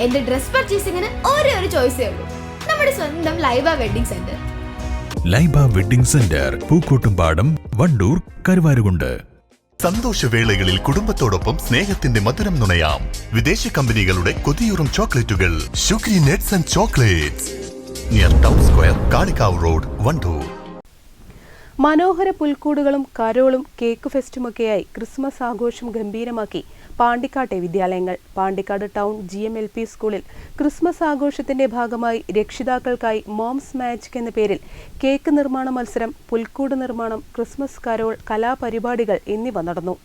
എന്റെ ഡ്രസ് പർച്ചേസിംഗിന് ഒരേ ഒരു ചോയ്സേ ഉള്ളൂ. നമ്മുടെ സ്വന്തം Laiba wedding centre. Laiba wedding centre Pookkottumpadam Wandoor Karuvarakundu. സന്തോഷവേളകളിൽ കുടുംബത്തോടൊപ്പം സ്നേഹത്തിന്റെ മധുരം നുണയാം. വിദേശ കമ്പനികളുടെ കൊതിയൂറും ചോക്ലേറ്റുകൾ. Sugary nuts and chocolates. Near town square Kalikavu road Wandoor. മനോഹര പുൽക്കൂടുകളും കരോളും കേക്ക് ഫെസ്റ്റുമൊക്കെയായി ക്രിസ്മസ് ആഘോഷം ഗംഭീരമാക്കി പാണ്ടിക്കാട്ടെ വിദ്യാലയങ്ങൾ. Pandikkad town G M L P സ്കൂളിൽ ക്രിസ്മസ് ആഘോഷത്തിന്റെ ഭാഗമായി രക്ഷിതാക്കൾക്കായി മോംസ് മാജിക് എന്ന പേരിൽ കേക്ക് നിർമ്മാണ മത്സരം പുൽക്കൂട് നിർമ്മാണം ക്രിസ്മസ് കരോൾ കലാപരിപാടികൾ എന്നിവ നടന്നു.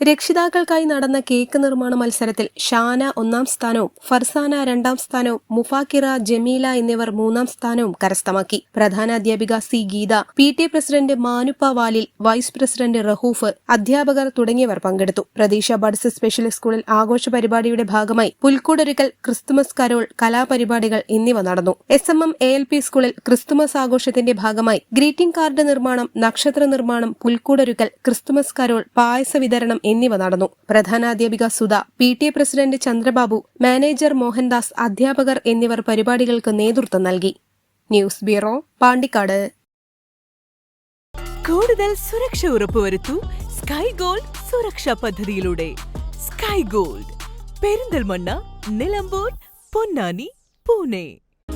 രക്ഷിതാക്കൾക്കായി നടന്ന കേക്ക് നിർമ്മാണ മത്സരത്തിൽ ഷാന ഒന്നാം സ്ഥാനവും ഫർസാന രണ്ടാം സ്ഥാനവും മുഫാക്കിറ ജമീല എന്നിവർ മൂന്നാം സ്ഥാനവും കരസ്ഥമാക്കി. പ്രധാന അധ്യാപിക C Geetha P T president Manuppa Valil vice president Rahoof അധ്യാപകർ തുടങ്ങിയവർ പങ്കെടുത്തു. പ്രതീക്ഷ ബഡ്സ് സ്പെഷ്യൽ സ്കൂളിൽ ആഘോഷ പരിപാടിയുടെ ഭാഗമായി പുൽക്കൂടൊരുക്കൽ ക്രിസ്തുമസ് കരോൾ കലാപരിപാടികൾ എന്നിവ നടന്നു. S M M A L P സ്കൂളിൽ ക്രിസ്തുമസ് ആഘോഷത്തിന്റെ ഭാഗമായി ഗ്രീറ്റിംഗ് കാർഡ് നിർമ്മാണം നക്ഷത്ര നിർമ്മാണം പുൽക്കൂടൊരുക്കൽ ക്രിസ്തുമസ് കരോൾ പായസ വിതരണം എന്നിവ നടന്നു. പ്രധാനാധ്യാപിക Sudha P T A president Chandrababu manager Mohandas അധ്യാപകർ എന്നിവർ പരിപാടികൾക്ക് നേതൃത്വം നൽകി. News bureau Pandikkad. കൂടുതൽ സുരക്ഷ ഉറപ്പുവരുത്തു സ്കൈ ഗോൾഡ് സുരക്ഷാ പദ്ധതിയിലൂടെ. Sky gold. പെരിന്തൽമണ്ണ നിലമ്പൂർ പൊന്നാനി പൂനെ.